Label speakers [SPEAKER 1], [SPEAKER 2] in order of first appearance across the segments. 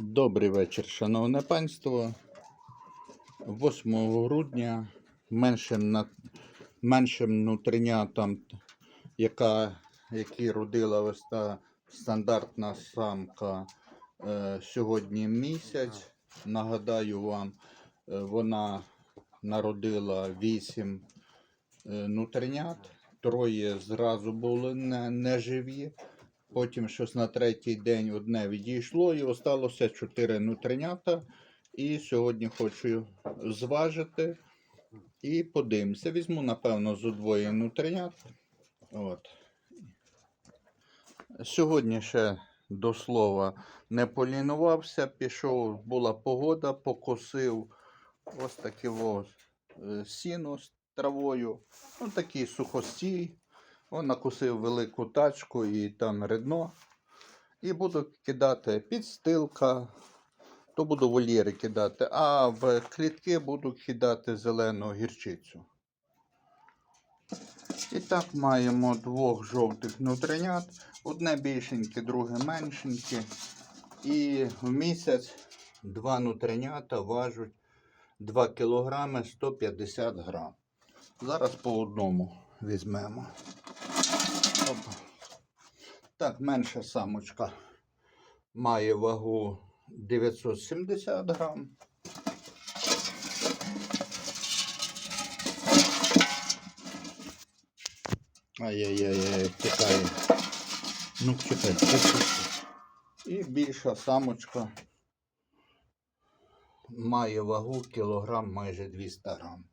[SPEAKER 1] Добрий вечір, шановне панство. 8 грудня меншим, на, меншим нутринятам, яка, які родила ось та стандартна самка е, сьогодні місяць. Нагадаю вам, е, вона народила 8 е, нутринят. Троє зразу були не, неживі. Потім щось на третій день одне відійшло і осталося чотири нутринята. І сьогодні хочу зважити і подивимося. Візьму, напевно, зо двоє нутринят. От. Сьогодні ще до слова не полінувався, пішов, була погода, покосив ось таке сіно з травою. Ось такий сухостій. Он накусив велику тачку і там редно. І буду кидати підстилка, то буду вольєри кидати, а в клітки буду кидати зелену гірчицю. І так маємо двох жовтих нутринят. Одне більшеньке, друге меншеньке. І в місяць два нутринята важать 2 кг 150 грам. Зараз по одному візьмемо. Опа. Так, менша самочка має вагу 970 грам. Ай-яй-яй, тікає. Ну, чекай. І більша самочка має вагу кілограм майже 200 грам.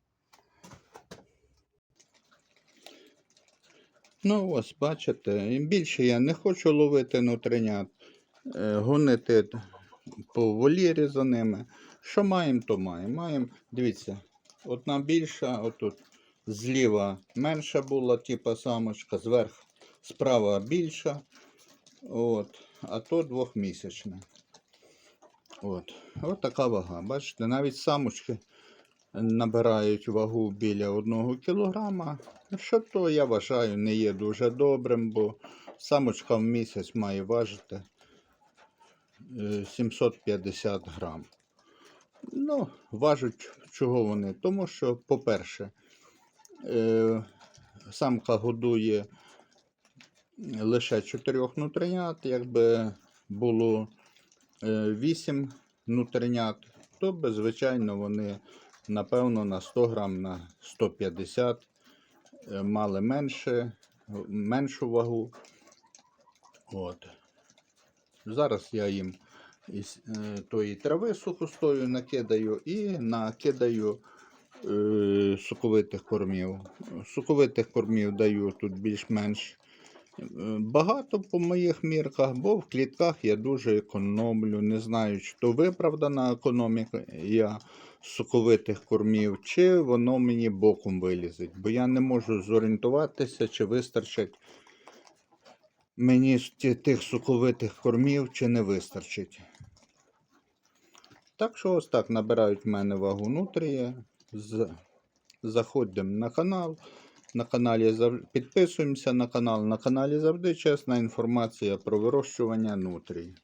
[SPEAKER 1] Ну, ось бачите, більше я не хочу ловити нутринят, е, гонити по вольєрі за ними. Що маємо, то маємо. Маємо, дивіться, одна більша, отут зліва менша була, типа самочка, зверху справа більша. От, а то двохмісячна. От. От така вага. Бачите, навіть самочки набирають вагу біля 1 кілограма. Що то я вважаю не є дуже добрим, бо самочка в місяць має важити е, 750 грам. Ну, важуть чого вони? Тому що, по-перше, е, самка годує лише 4 нутринят, якби було 8 нутринят, то би, звичайно, вони, напевно, на 100 грам, на 150 е, мали менше, меншу вагу. От. Зараз я їм із е, тої трави сухостою накидаю і накидаю е, соковитих кормів. Соковитих кормів даю тут більш-менш е, багато по моїх мірках, бо в клітках я дуже економлю. Не знаю, чи то виправдана економіка я соковитих кормів, чи воно мені боком вилізить. Бо я не можу зорієнтуватися, чи вистачить мені тих соковитих кормів, чи не вистачить. Так що ось так набирають в мене вагу нутрії. З... Заходимо на канал. На каналі зав... підписуємося на канал. На каналі завжди чесна інформація про вирощування нутрій.